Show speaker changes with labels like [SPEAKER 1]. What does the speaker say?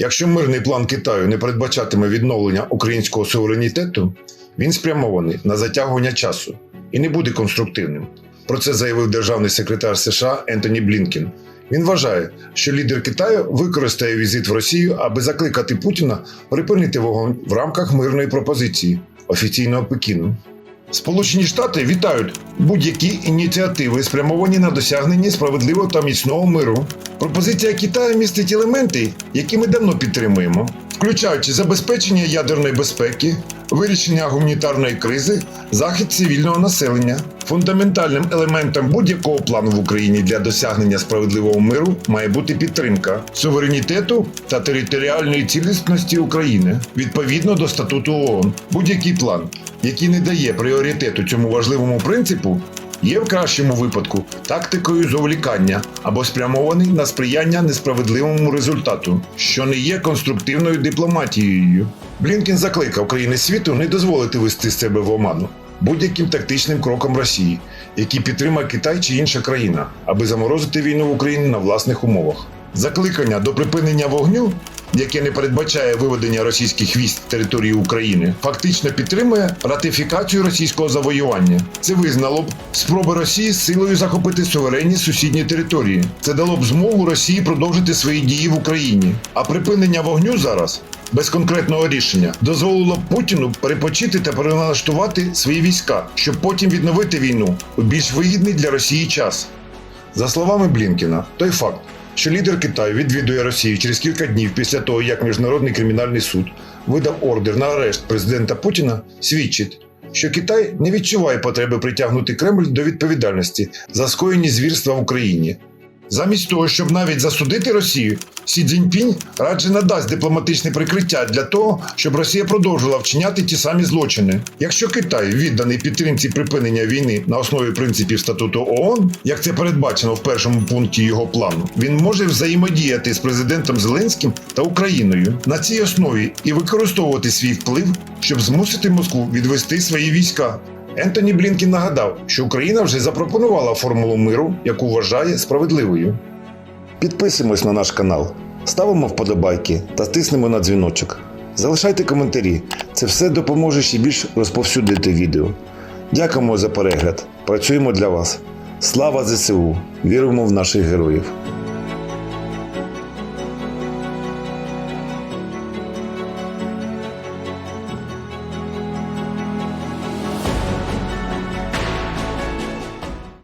[SPEAKER 1] Якщо мирний план Китаю не передбачатиме відновлення українського суверенітету, він спрямований на затягування часу і не буде конструктивним. Про це заявив державний секретар США Ентоні Блінкен. Він вважає, що лідер Китаю використає візит в Росію, аби закликати Путіна припинити вогонь в рамках мирної пропозиції офіційного Пекіну. Сполучені Штати вітають будь-які ініціативи, спрямовані на досягнення справедливого та міцного миру. Пропозиція Китаю містить елементи, які ми давно підтримуємо, включаючи забезпечення ядерної безпеки, вирішення гуманітарної кризи, захист цивільного населення. Фундаментальним елементом будь-якого плану в Україні для досягнення справедливого миру має бути підтримка суверенітету та територіальної цілісності України відповідно до статуту ООН. Будь-який план, який не дає пріоритету цьому важливому принципу, є в кращому випадку тактикою зовлікання або спрямований на сприяння несправедливому результату, що не є конструктивною дипломатією. Блінкен закликав країни світу не дозволити вести себе в оману будь-яким тактичним кроком Росії, який підтримає Китай чи інша країна, аби заморозити війну в Україні на власних умовах. Закликання до припинення вогню, яке не передбачає виведення російських військ території України, фактично підтримує ратифікацію російського завоювання. Це визнало б спроби Росії силою захопити суверенні сусідні території. Це дало б змогу Росії продовжити свої дії в Україні. А припинення вогню зараз без конкретного рішення дозволило Путіну перепочити та переналаштувати свої війська, щоб потім відновити війну у більш вигідний для Росії час. За словами Блінкена, той факт, що лідер Китаю відвідує Росію через кілька днів після того, як Міжнародний кримінальний суд видав ордер на арешт президента Путіна, свідчить, що Китай не відчуває потреби притягнути Кремль до відповідальності за скоєні звірства в Україні. Замість того, щоб навіть засудити Росію, Сі Цзіньпінь радше надасть дипломатичне прикриття для того, щоб Росія продовжила вчиняти ті самі злочини. Якщо Китай відданий підтримці припинення війни на основі принципів статуту ООН, як це передбачено в першому пункті його плану, він може взаємодіяти з президентом Зеленським та Україною на цій основі і використовувати свій вплив, щоб змусити Москву відвести свої війська. Ентоні Блінкін нагадав, що Україна вже запропонувала формулу миру, яку вважає справедливою. Підписуємось на наш канал, ставимо вподобайки та тиснемо на дзвіночок. Залишайте коментарі, це все допоможе ще більш розповсюдити відео. Дякуємо за перегляд. Працюємо для вас. Слава ЗСУ! Віримо в наших героїв!